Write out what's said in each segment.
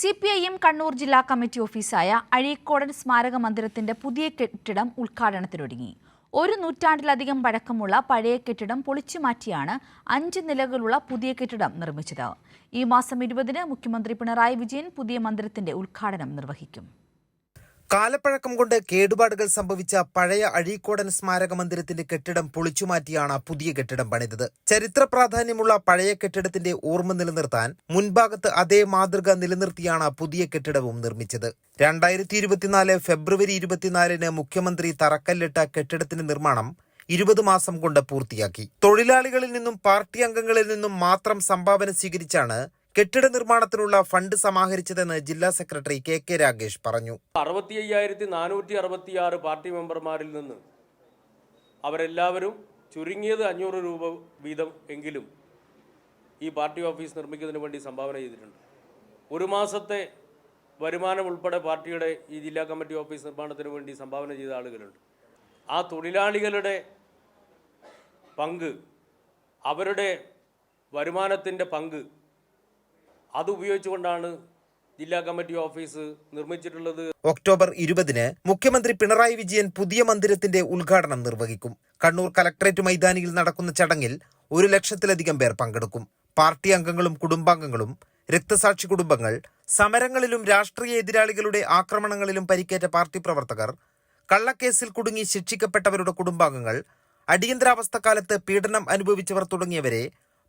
C P I M Kannur ജില്ലാ committee ഓഫീസായ Azhikodan സ്മാരക മന്ദിരത്തിന്റെ പുതിയ കെട്ടിടം ഉദ്ഘാടനത്തിനൊരുങ്ങി. ഒരു നൂറ്റാണ്ടിലധികം പഴക്കമുള്ള പഴയ കെട്ടിടം പൊളിച്ചുമാറ്റിയാണ് അഞ്ച് നിലകളുള്ള പുതിയ കെട്ടിടം നിർമ്മിച്ചത്. ഈ മാസം ഇരുപതിന് മുഖ്യമന്ത്രി പിണറായി വിജയൻ പുതിയ മന്ദിരത്തിന്റെ ഉദ്ഘാടനം നിർവഹിക്കും. കാലപ്പഴക്കം കൊണ്ട് കേടുപാടുകൾ സംഭവിച്ച പഴയ അഴീക്കോടൻ സ്മാരക മന്ദിരത്തിന്റെ കെട്ടിടം പൊളിച്ചുമാറ്റിയാണ് പുതിയ കെട്ടിടം പണിതത്. ചരിത്ര പ്രാധാന്യമുള്ള പഴയ കെട്ടിടത്തിന്റെ ഓർമ്മ നിലനിർത്താൻ മുൻഭാഗത്ത് അതേ മാതൃക നിലനിർത്തിയാണ് പുതിയ കെട്ടിടവും നിർമ്മിച്ചത്. രണ്ടായിരത്തി ഇരുപത്തിനാല് ഫെബ്രുവരി ഇരുപത്തിനാലിന് മുഖ്യമന്ത്രി തറക്കല്ലിട്ട കെട്ടിടത്തിന്റെ നിർമ്മാണം ഇരുപത് മാസം കൊണ്ട് പൂർത്തിയാക്കി. തൊഴിലാളികളിൽ നിന്നും പാർട്ടി അംഗങ്ങളിൽ നിന്നും മാത്രം സംഭാവന സ്വീകരിച്ചാണ് കെട്ടിട നിർമ്മാണത്തിനുള്ള ഫണ്ട് സമാഹരിച്ചതെന്ന് ജില്ലാ സെക്രട്ടറി കെ കെ രാഗേഷ് പറഞ്ഞു. അറുപത്തി അയ്യായിരത്തി നാനൂറ്റി അറുപത്തി ആറ് പാർട്ടി മെമ്പർമാരിൽ നിന്ന് അവരെല്ലാവരും ചുരുങ്ങിയത് അഞ്ഞൂറ് രൂപ വീതം എങ്കിലും ഈ പാർട്ടി ഓഫീസ് നിർമ്മിക്കുന്നതിന് വേണ്ടി സംഭാവന ചെയ്തിട്ടുണ്ട്. ഒരു മാസത്തെ വരുമാനം ഉൾപ്പെടെ പാർട്ടിയുടെ ഈ ജില്ലാ കമ്മിറ്റി ഓഫീസ് നിർമ്മാണത്തിന് വേണ്ടി സംഭാവന ചെയ്ത ആളുകളുണ്ട്. ആ തൊഴിലാളികളുടെ പങ്ക് അവരുടെ വരുമാനത്തിന്റെ പങ്ക് അത് ഉപയോഗിച്ചുകൊണ്ടാണ് ജില്ലാ കമ്മിറ്റി ഓഫീസ് നിർമ്മിച്ചിട്ടുള്ളത്. ഒക്ടോബർ ഇരുപതിന് മുഖ്യമന്ത്രി പിണറായി വിജയൻ പുതിയ മന്ദിരത്തിന്റെ ഉദ്ഘാടനം നിർവഹിക്കും. കണ്ണൂർ കലക്ടറേറ്റ് മൈതാനിയിൽ നടക്കുന്ന ചടങ്ങിൽ ഒരു ലക്ഷത്തിലധികം പേർ പങ്കെടുക്കും. പാർട്ടി അംഗങ്ങളും കുടുംബാംഗങ്ങളും രക്തസാക്ഷി കുടുംബങ്ങൾ സമരങ്ങളിലും രാഷ്ട്രീയ എതിരാളികളുടെ ആക്രമണങ്ങളിലും പരിക്കേറ്റ പാർട്ടി പ്രവർത്തകർ കള്ളക്കേസിൽ കുടുങ്ങി ശിക്ഷിക്കപ്പെട്ടവരുടെ കുടുംബാംഗങ്ങൾ അടിയന്തരാവസ്ഥ അടിയന്തരാവസ്ഥക്കാലത്ത് പീഡനം അനുഭവിച്ചവർ തുടങ്ങിയവരെ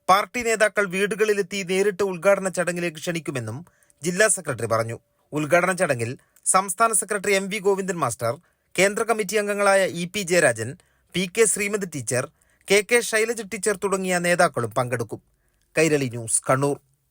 പാർട്ടി നേതാക്കൾ വീടുകളിലെത്തി നേരിട്ട് ഉദ്ഘാടന ചടങ്ങിലേക്ക് ക്ഷണിക്കുമെന്നും ജില്ലാ സെക്രട്ടറി പറഞ്ഞു. ഉദ്ഘാടന ചടങ്ങിൽ സംസ്ഥാന secretary M V Govindan master കേന്ദ്ര കമ്മിറ്റി അംഗങ്ങളായ E P Jayarajan P K Sreemathi teacher K K Shailaja teacher തുടങ്ങിയ നേതാക്കളും പങ്കെടുക്കും. കൈരളി ന്യൂസ് കണ്ണൂർ.